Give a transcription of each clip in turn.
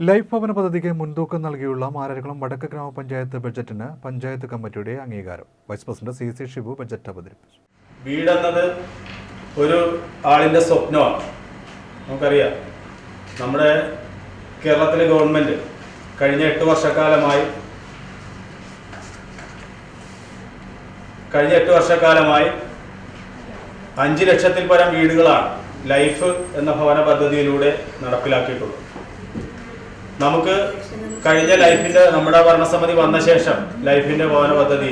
Life ഭവന പദ്ധതിക്ക് മുൻതൂക്കം നൽകിയുള്ള മാരാരിക്കുളം വടക്ക് ഗ്രാമപഞ്ചായത്ത് ബജറ്റിന് പഞ്ചായത്ത് കമ്മിറ്റിയുടെ അംഗീകാരം. Vice president C C Shibu budget അവതരിപ്പിച്ചു. വീടെന്നത് ഒരു ആളിന്റെ സ്വപ്നമാണ്. നമുക്കറിയാം. നമ്മുടെ കേരളത്തിലെ ഗവൺമെന്റ് കഴിഞ്ഞ എട്ട് വർഷക്കാലമായി കഴിഞ്ഞ എട്ട് വർഷക്കാലമായി അഞ്ച് ലക്ഷത്തിൽ പരം വീടുകളാണ് ലൈഫ് എന്ന ഭവന പദ്ധതിയിലൂടെ നടപ്പിലാക്കിയിട്ടുള്ളത്. നമുക്ക് കഴിഞ്ഞ ലൈഫിന്റെ നമ്മുടെ ഭരണസമിതി വന്ന ശേഷം ലൈഫിന്റെ ഭവന പദ്ധതി.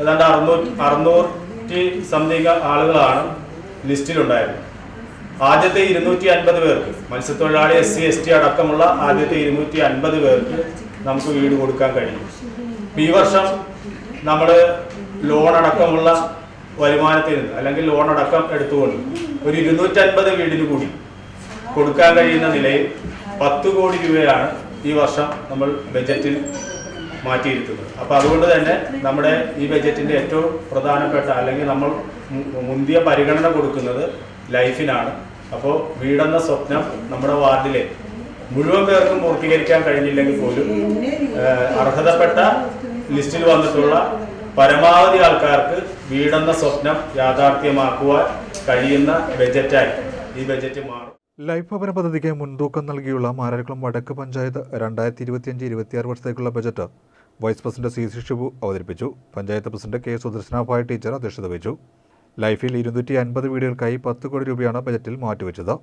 ഏതാണ്ട് അറുന്നൂറ്റി അറുന്നൂറ്റി സംതിങ് ആളുകളാണ് ലിസ്റ്റിലുണ്ടായിരുന്നത് ആദ്യത്തെ ഇരുന്നൂറ്റി അൻപത് പേർക്ക് മത്സ്യത്തൊഴിലാളി എസ് സി എസ് ടി അടക്കമുള്ള ആദ്യത്തെ ഇരുന്നൂറ്റി അൻപത് പേർക്ക് നമുക്ക് വീട് കൊടുക്കാൻ കഴിയും. ഈ വർഷം നമ്മൾ ലോൺ അടക്കമുള്ള വരുമാനത്തിൽ നിന്ന് അല്ലെങ്കിൽ ലോൺ അടക്കം എടുത്തുകൊണ്ട് ഒരു ഇരുന്നൂറ്റി അൻപത് വീടിന് കൂടി കൊടുക്കാൻ കഴിയുന്ന നിലയിൽ പത്ത് കോടി രൂപയാണ് ഈ വർഷം നമ്മൾ ബജറ്റിൽ മാറ്റിയിരുത്തുന്നത് അപ്പോൾ അതുകൊണ്ട് തന്നെ നമ്മുടെ ഈ ബജറ്റിന്റെ ഏറ്റവും പ്രധാനപ്പെട്ട അല്ലെങ്കിൽ നമ്മൾ മുന്തിയ പരിഗണന കൊടുക്കുന്നത് ലൈഫിനാണ്. അപ്പോൾ വീടെന്ന സ്വപ്നം നമ്മുടെ വാർഡിലെ മുഴുവൻ പേർക്കും പൂർത്തീകരിക്കാൻ കഴിഞ്ഞില്ലെങ്കിൽ പോലും അർഹതപ്പെട്ട ലിസ്റ്റിൽ വന്നിട്ടുള്ള പരമാവധി ആൾക്കാർക്ക് വീടെന്ന സ്വപ്നം യാഥാർത്ഥ്യമാക്കുവാൻ കഴിയുന്ന ബജറ്റായി ഈ ബജറ്റ് മാറും. ലൈഫ് ഭവന പദ്ധതിക്ക് മുൻതൂക്കം നൽകിയുള്ള മാരാരിക്കുളം വടക്ക് പഞ്ചായത്ത് രണ്ടായിരത്തി ഇരുപത്തിയഞ്ച് ഇരുപത്തിയാറ് വർഷത്തേക്കുള്ള budget vice president C C Shibu അവതരിപ്പിച്ചു. Panchayat president K Sudarshanabhai teacher അധ്യക്ഷത വഹിച്ചു. ലൈഫിൽ ഇരുന്നൂറ്റി അൻപത് വീടുകൾക്കായി പത്ത് കോടി രൂപയാണ് ബജറ്റിൽ മാറ്റിവെച്ചത്.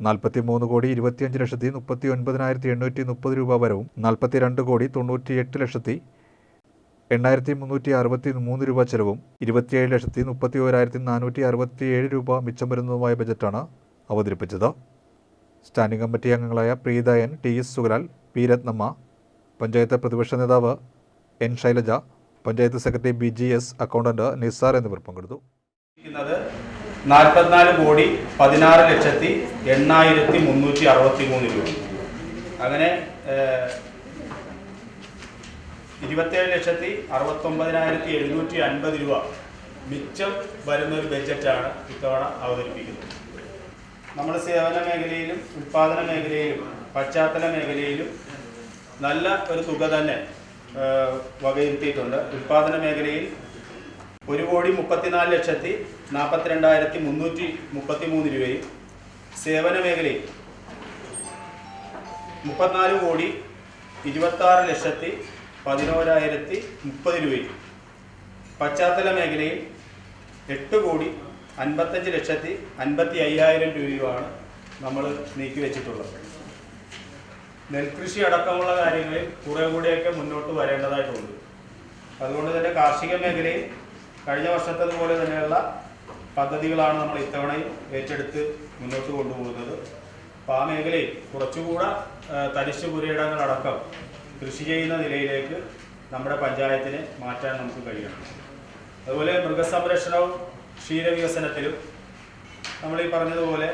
നാൽപ്പത്തി മൂന്ന് കോടി ഇരുപത്തിയഞ്ച് ലക്ഷത്തി മുപ്പത്തി ഒൻപതിനായിരത്തി എണ്ണൂറ്റി മുപ്പത് രൂപ വരവും നാൽപ്പത്തി രണ്ട് കോടി തൊണ്ണൂറ്റി എട്ട് ലക്ഷത്തി എണ്ണായിരത്തി മുന്നൂറ്റി അറുപത്തി മൂന്ന് രൂപ ചെലവും ഇരുപത്തിയേഴ് ലക്ഷത്തി മുപ്പത്തി ഓരായിരത്തി നാനൂറ്റി അറുപത്തിയേഴ് രൂപ മിച്ചം വരുന്നതുമായ ബജറ്റാണ് അവതരിപ്പിച്ചത്. സ്റ്റാൻഡിംഗ് കമ്മിറ്റി അംഗങ്ങളായ Preethayan T S Sugalal P Rathnamma panchayat പ്രതിപക്ഷ നേതാവ് N Shailaja panchayat secretary B G S accountant Nisar എന്നിവർ പങ്കെടുത്തു. നാൽപ്പത്തിനാല് കോടി പതിനാറ് ലക്ഷത്തി എണ്ണായിരത്തി മുന്നൂറ്റി അറുപത്തി മൂന്ന് രൂപ. അങ്ങനെ ഇരുപത്തേഴ് ലക്ഷത്തി അറുപത്തൊമ്പതിനായിരത്തി എഴുന്നൂറ്റി അൻപത് രൂപ മിച്ചം വരുന്ന ഒരു ബഡ്ജറ്റാണ് ഇത്തവണ അവതരിപ്പിക്കുന്നത്. നമ്മുടെ സേവന മേഖലയിലും ഉൽപാദന മേഖലയിലും പശ്ചാത്തല മേഖലയിലും നല്ല ഒരു തുക തന്നെ വകയിരുത്തിയിട്ടുണ്ട്. ഉൽപാദന മേഖലയിൽ ഒരു കോടി മുപ്പത്തിനാല് ലക്ഷത്തി നാൽപ്പത്തിരണ്ടായിരത്തി മുന്നൂറ്റി മുപ്പത്തി മൂന്ന് രൂപയും സേവന മേഖലയിൽ മുപ്പത്തിനാല് കോടി ഇരുപത്താറ് ലക്ഷത്തി പതിനോരായിരത്തി മുപ്പത് രൂപയും. പശ്ചാത്തല മേഖലയിൽ എട്ട് കോടി അൻപത്തഞ്ച് ലക്ഷത്തി അൻപത്തി അയ്യായിരം രൂപയുമാണ് നമ്മൾ നീക്കി വെച്ചിട്ടുള്ളത്. നെൽകൃഷി അടക്കമുള്ള കാര്യങ്ങളിൽ കുറെ കൂടിയൊക്കെ മുന്നോട്ട് വരേണ്ടതായിട്ടുണ്ട്. അതുകൊണ്ട് തന്നെ കാർഷിക മേഖലയിൽ കഴിഞ്ഞ വർഷത്തേതുപോലെ തന്നെയുള്ള പദ്ധതികളാണ് നമ്മൾ ഇത്തവണയും ഏറ്റെടുത്ത് മുന്നോട്ട് കൊണ്ടുപോകുന്നത്. അപ്പോൾ ആ മേഖലയിൽ കുറച്ചുകൂടെ തരിശ് പുരയിടങ്ങളടക്കം കൃഷി ചെയ്യുന്ന നിലയിലേക്ക് നമ്മുടെ പഞ്ചായത്തിനെ മാറ്റാൻ നമുക്ക് കഴിയണം. അതുപോലെ മൃഗസംരക്ഷണവും ക്ഷീരവികസനത്തിലും നമ്മൾ ഈ പറഞ്ഞതുപോലെ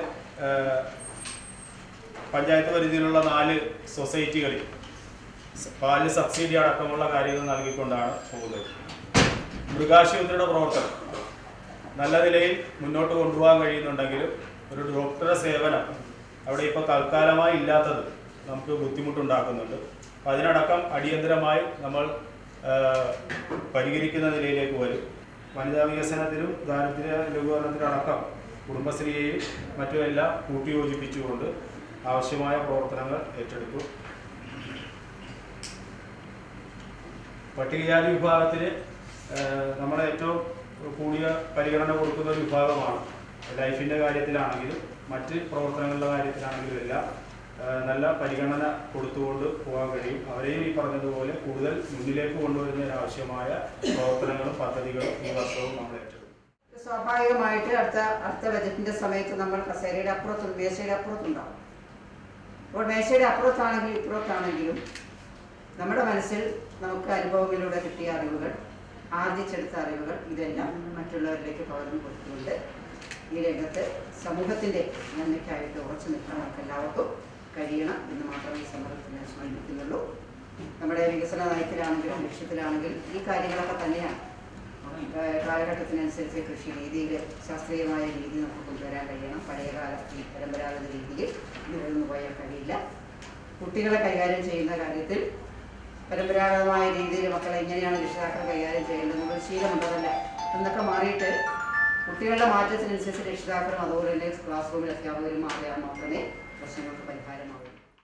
പഞ്ചായത്ത് പരിധിയിലുള്ള നാല് സൊസൈറ്റികളിൽ പാൽ സബ്സിഡി അടക്കമുള്ള കാര്യങ്ങൾ നൽകിക്കൊണ്ടാണ് പോകുന്നത്. മൃഗാശുപത്രിയുടെ പ്രവർത്തനം നല്ല നിലയിൽ മുന്നോട്ട് കൊണ്ടുപോകാൻ കഴിയുന്നുണ്ടെങ്കിലും ഒരു ഡോക്ടറുടെ സേവനം അവിടെ ഇപ്പോൾ തൽക്കാലമായി ഇല്ലാത്തത് നമുക്ക് ബുദ്ധിമുട്ടുണ്ടാക്കുന്നുണ്ട്. അപ്പം അതിനടക്കം അടിയന്തരമായി നമ്മൾ പരിഹരിക്കുന്ന നിലയിലേക്ക് വരും. വനിതാ വികസനത്തിലും ദാരിദ്ര്യ ലഘൂകരണത്തിലടക്കം കുടുംബശ്രീയെയും മറ്റുമെല്ലാം കൂട്ടിയോജിപ്പിച്ചുകൊണ്ട് ആവശ്യമായ പ്രവർത്തനങ്ങൾ ഏറ്റെടുത്തു. പട്ടികജാതി വിഭാഗത്തിന് നമ്മളെ ഏറ്റവും കൂടിയ പരിഗണന കൊടുക്കുന്ന ഒരു വിഭാഗമാണ്. ലൈഫിന്റെ കാര്യത്തിലാണെങ്കിലും മറ്റ് പ്രവർത്തനങ്ങളുടെ കാര്യത്തിലാണെങ്കിലും എല്ലാം നല്ല പരിഗണന കൊടുത്തുകൊണ്ട് പോകാൻ കഴിയും. അവരെയും ഈ പറഞ്ഞതുപോലെ കൂടുതൽ മുന്നിലേക്ക് കൊണ്ടുവരുന്നതിന് ആവശ്യമായ പ്രവർത്തനങ്ങളും പദ്ധതികളും ഈ വർഷവും നമ്മൾ ഏറ്റെടുക്കും. സ്വാഭാവികമായിട്ട് അടുത്ത അടുത്ത ബജറ്റിന്റെ സമയത്ത് നമ്മൾ കസേരയുടെ അപ്പുറത്തും മേശയുടെ അപ്പുറത്തുണ്ടാവും. അപ്പോൾ മേശയുടെ അപ്പുറത്താണെങ്കിലും ഇപ്പുറത്താണെങ്കിലും നമ്മുടെ മനസ്സിൽ നമുക്ക് അനുഭവങ്ങളിലൂടെ കിട്ടിയ അറിവുകൾ ആർജിച്ചെടുത്ത അറിവുകൾ ഇതെല്ലാം മറ്റുള്ളവരിലേക്ക് പകർന്നു കൊടുത്തുകൊണ്ട് ഈ രംഗത്ത് സമൂഹത്തിന്റെ നന്മയ്ക്കായിട്ട് ഉറച്ചു നിൽക്കാൻ നമുക്ക് എല്ലാവർക്കും കഴിയണം എന്ന് മാത്രമേ ഈ സന്ദർഭത്തിൽ ഞാൻ സൂചിപ്പിക്കുന്നുള്ളൂ നമ്മുടെ വികസന നയത്തിലാണെങ്കിലും ലക്ഷ്യത്തിലാണെങ്കിലും ഈ കാര്യങ്ങളൊക്കെ തന്നെയാണ്. കാലഘട്ടത്തിനനുസരിച്ച് കൃഷി രീതിയിൽ ശാസ്ത്രീയമായ രീതി നമുക്ക് കൊണ്ടുവരാൻ കഴിയണം. പഴയകാല പരമ്പരാഗത രീതിയിൽ നിലനിന്ന് പോയാൽ കഴിയില്ല. കുട്ടികളെ കൈകാര്യം ചെയ്യുന്ന കാര്യത്തിൽ പരമ്പരാഗതമായ രീതിയിൽ മക്കളെ എങ്ങനെയാണ് രക്ഷിതാക്കൾ കൈകാര്യം ചെയ്യേണ്ടത് ശീലമുണ്ടതല്ല എന്നൊക്കെ മാറിയിട്ട് കുട്ടികളുടെ മാറ്റത്തിനനുസരിച്ച് രക്ഷിതാക്കളും അതുപോലെ തന്നെ ക്ലാസ് റൂമിൽ അധ്യാപകരും മാറിയാൽ മാത്രമേ പ്രശ്നങ്ങൾക്ക് പരിഹാരമാകൂ